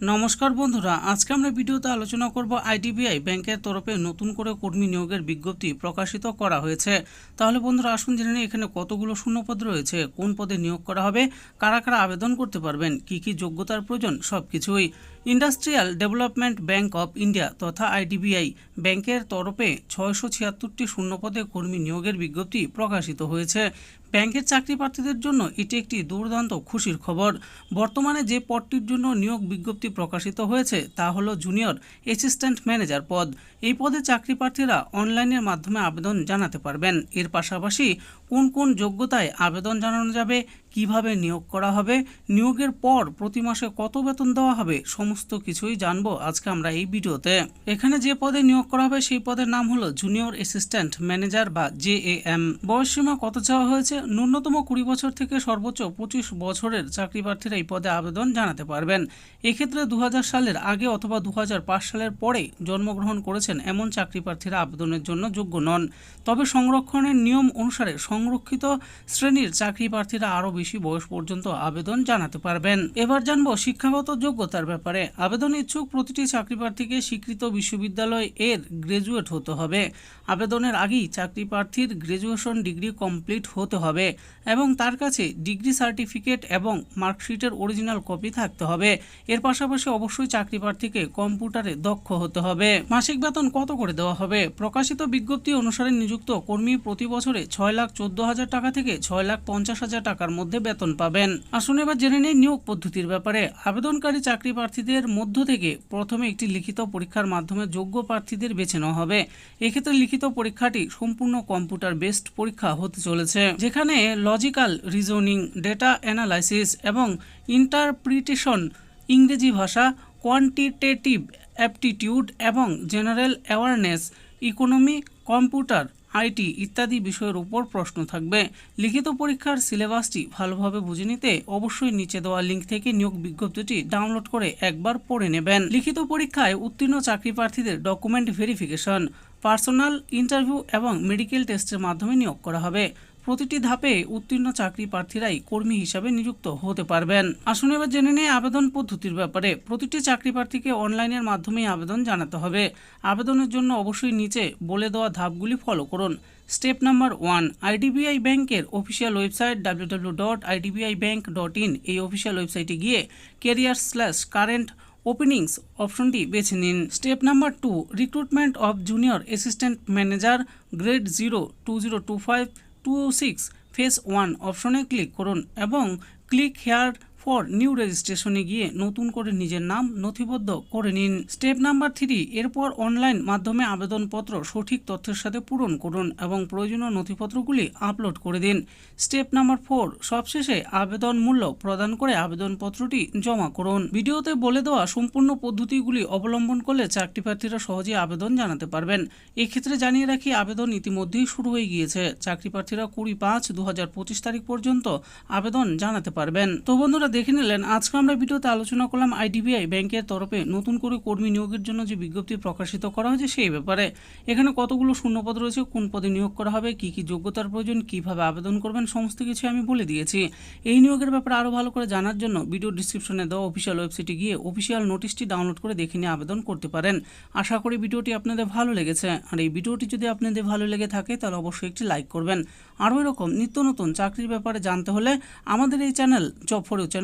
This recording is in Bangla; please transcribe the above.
নমস্কার বন্ধুরা, আজকে আমরা ভিডিওতে আলোচনা করব আইডিবিআই ব্যাংকের তরফে নতুন করে কর্মী নিয়োগের বিজ্ঞপ্তি প্রকাশিত করা হয়েছে। তাহলে বন্ধুরা, আসুন জেনে নিই, এখানে কতগুলো শূন্যপদ রয়েছে, কোন পদে নিয়োগ করা হবে, কারা কারা আবেদন করতে পারবেন, কি কি যোগ্যতার প্রয়োজন সব কিছুই industrial development bank of India তথা আইডিবিআই ব্যাংকের তরফে ছয়শো ছিয়াত্তরটি শূন্যপদে কর্মী নিয়োগের বিজ্ঞপ্তি প্রকাশিত হয়েছে। ব্যাংকের চাকরি প্রার্থীদের জন্য এটি একটি দুর্দান্ত খুশির খবর। বর্তমানে যে পদটির জন্য নিয়োগ বিজ্ঞপ্তি প্রকাশিত হয়েছে, তা হলো জুনিয়র অ্যাসিস্ট্যান্ট ম্যানেজার পদ। এই পদে চাকরি প্রার্থীরা অনলাইনের মাধ্যমে আবেদন জানাতে পারবেন। এর পাশাপাশি কোন কোন যোগ্যতায় আবেদন জানানো যাবে কীভাবে নিয়োগ করা হবে, নিয়োগের পর প্রতি মাসে কত বেতন দেওয়া হবে, সমস্ত কিছুই জানব আজকে আমরা এই ভিডিওতে। এখানে যে পদে নিয়োগ করা হবে সেই পদের নাম হলো জুনিয়র অ্যাসিস্ট্যান্ট ম্যানেজার বা জে এ এম বয়সসীমা কত চাওয়া হয়েছে? ন্যূনতম কুড়ি বছর থেকে সর্বোচ্চ পঁচিশ বছরের চাকরি প্রার্থীরা এই পদে আবেদন জানাতে পারবেন। এক্ষেত্রে দু হাজার সালের আগে অথবা দু হাজার পাঁচ সালের পরে জন্মগ্রহণ করেছেন এমন চাকরি প্রার্থীরা আবেদনের জন্য যোগ্য নন। তবে সংরক্ষণের নিয়ম অনুসারে সংরক্ষিত শ্রেণির চাকরি প্রার্থীরা আরও বেশি বয়স পর্যন্ত আবেদন জানাতে পারবেন। এবার জানব শিক্ষাগত যোগ্যতার ব্যাপারে। আবেদন ইচ্ছুক প্রতিটি চাকরি প্রার্থীকে স্বীকৃত বিশ্ববিদ্যালয় এর গ্রাজুয়েট হতে হবে। আবেদনের আগেই চাকরি প্রার্থীর গ্রাজুয়েশন ডিগ্রি কমপ্লিট হতে হবে এবং তার কাছে ডিগ্রি সার্টিফিকেট এবং মার্কশিটের অরিজিনাল কপি থাকতে হবে। এর পাশাপাশি অবশ্যই চাকরি প্রার্থীকে কম্পিউটারে দক্ষ হতে হবে। মাসিক বেতন কত করে দেওয়া হবে? প্রকাশিত বিজ্ঞপ্তি অনুসারে নিযুক্ত কর্মী প্রতি বছরে ছয় লাখ চোদ্দ হাজার টাকা থেকে ছয় লাখ পঞ্চাশ হাজার টাকার মধ্যে বেতন পাবেন। আসুন এবার জেনে নেই নিয়োগ পদ্ধতির ব্যাপারে। আবেদনকারী চাকরি প্রার্থীদের মধ্য থেকে প্রথমে একটি লিখিত পরীক্ষার মাধ্যমে যোগ্য প্রার্থীদের বেছে নেওয়া হবে। এক্ষেত্রে লিখিত পরীক্ষাটি সম্পূর্ণ কম্পিউটার বেসড পরীক্ষা হতে চলেছে, যেখানে লজিক্যাল রিজনিং, ডেটা অ্যানালাইসিস এবং ইন্টারপ্রিটেশন, ইংরেজি ভাষা, কোয়ান্টিটেটিভ অ্যাপটিটিউড এবং general awareness, economy, computer IT ইত্যাদি বিষয়ের উপর প্রশ্ন থাকবে। লিখিত পরীক্ষার সিলেবাসটি ভালোভাবে বুঝে নিতে অবশ্যই নিচে দেওয়া লিঙ্ক থেকে নিয়োগ বিজ্ঞপ্তিটি ডাউনলোড করে একবার পড়ে নেবেন। লিখিত পরীক্ষায় উত্তীর্ণ চাকরি প্রার্থীদের ডকুমেন্ট ভেরিফিকেশন, পার্সোনাল ইন্টারভিউ এবং মেডিকেল টেস্টের মাধ্যমে নিয়োগ করা হবে। প্রতিটি ধাপে উত্তীর্ণ চাকরি প্রার্থীরাই কর্মী হিসাবে নিযুক্ত হতে পারবেন। আসুন এবার জেনে নিয়ে আবেদন পদ্ধতির ব্যাপারে। প্রতিটি চাকরি প্রার্থীকে অনলাইনের মাধ্যমেই আবেদন জানাতে হবে। আবেদনের জন্য অবশ্যই নিচে বলে দেওয়া ধাপগুলি ফলো করুন। স্টেপ নাম্বার ওয়ান, আইডিবিআই ব্যাংকের official website W dot IDBI bank dot in. এই অফিসিয়াল ওয়েবসাইটে গিয়ে কেরিয়ার স্ল্যাশ কারেন্ট ওপেনিংস অপশনটি বেছে নিন। Step number two, recruitment of junior assistant manager, grade zero, two zero two five two six phase one অপশনে ক্লিক করুন এবং ক্লিক হেয়ার ফর নিউ রেজিস্ট্রেশনে গিয়ে নতুন করে নিজের নাম নথিবদ্ধ করে নিন। স্টেপ নাম্বার থ্রি, এরপর অনলাইন মাধ্যমে আবেদনপত্র সঠিক তথ্যের সাথে পূরণ করুন এবং প্রয়োজনীয় নথিপত্রগুলি আপলোড করে দিন। স্টেপ নাম্বার ফোর, সবশেষে আবেদন মূল্য প্রদান করে আবেদনপত্রটি জমা করুন। ভিডিওতে বলে দেওয়া সম্পূর্ণ পদ্ধতিগুলি অবলম্বন করলে চাকরি প্রার্থীরা সহজেই আবেদন জানাতে পারবেন। এক্ষেত্রে জানিয়ে রাখি, আবেদন ইতিমধ্যেই শুরু হয়ে গিয়েছে। চাকরি প্রার্থীরা কুড়ি পাঁচ দু তারিখ পর্যন্ত আবেদন জানাতে পারবেন। তো বন্ধুরা দেখে নিলেন, আজকে আমরা ভিডিওতে আলোচনা করলাম আইডিবিআই ব্যাংকের তরফে নতুন করে কর্মী নিয়োগের জন্য যে বিজ্ঞপ্তি প্রকাশিত করা হয়েছে সেই ব্যাপারে। এখানে কতগুলো শূন্যপদ রয়েছে, কোন পদে নিয়োগ করা হবে, কি কি যোগ্যতার প্রয়োজন, কীভাবে আবেদন করবেন, সমস্ত কিছু আমি বলে দিয়েছি। এই নিয়োগের ব্যাপারে আরও ভালো করে জানার জন্য ভিডিও ডিসক্রিপশনে দেওয়া অফিসিয়াল ওয়েবসাইটে গিয়ে অফিসিয়াল নোটিশটি ডাউনলোড করে দেখে নিয়ে আবেদন করতে পারেন। আশা করি ভিডিওটি আপনাদের ভালো লেগেছে। আর এই ভিডিওটি যদি আপনাদের ভালো লেগে থাকে, তাহলে অবশ্যই একটি লাইক করবেন। আরও এরকম নিত্য নতুন চাকরির ব্যাপারে জানতে হলে আমাদের এই চ্যানেল জব ফর ইউ